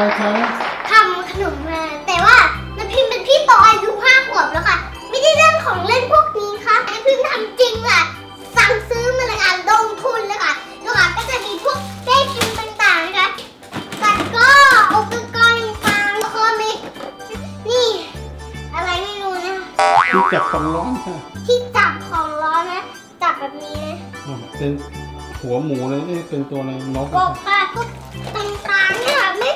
อะไรคะทำขนมมา แต่ว่าน้ำพิมเป็นพี่โตอายุห้าขวบแล้วค่ะ ไม่ได้เรื่องของเล่นพวกนี้ค่ะน้ำพิมทำจริงค่ะ สั่งซื้อมาเลยค่ะลงทุนเลยค่ะแล้วค่ะก็จะมีพวกแม่พิมพ์ต่างๆนะคะแต่ก็อุปกรณ์ต่างๆแล้วก็มีนี่ อะไรไม่รู้นะที่จับความร้อนค่ะที่จับของร้อนนะ จับแบบนี้นะอ๋อเป็นหัวหมูเลยนี่เป็นตัวอะไรนกกอะบค่ะพวกต่างๆเนี่ยค่ะไม่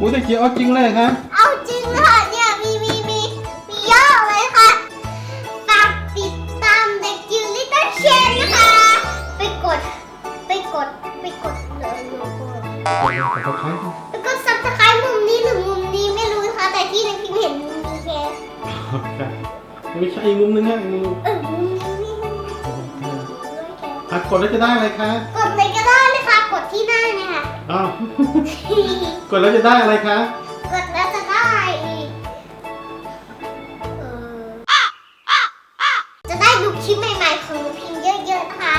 อุ้ยตะเกียบเอาจริงเลยคะเอาจริงค่ะเนี่ยมีมีมีมีเยอะเลยค่ะฝากติดตามเด็กจิ๋วลิตเติ้ลเชนนะคะ ไปกดไปกดไปกดเลยโลโก้ขอบคุณครับแล้วก็ซับสไครต์มุมนี้หรือมุมนี้ไม่รู้นะคะแต่ที่ในพิมพ์เห็นมุมนี้แค่ค่ะไม่ใช่อีกมุมนึงฮะอีกมุมเออมุมนี้นี่มุมนี้โอเคอะกดแล้วจะได้อะไรคะ กดเลยก็ได้ อ้าว กดแล้วจะได้อะไรคะ กดแล้วจะได้เออจะได้ดูคลิปใหม่ๆของพิมพ์เยอะๆนะคะ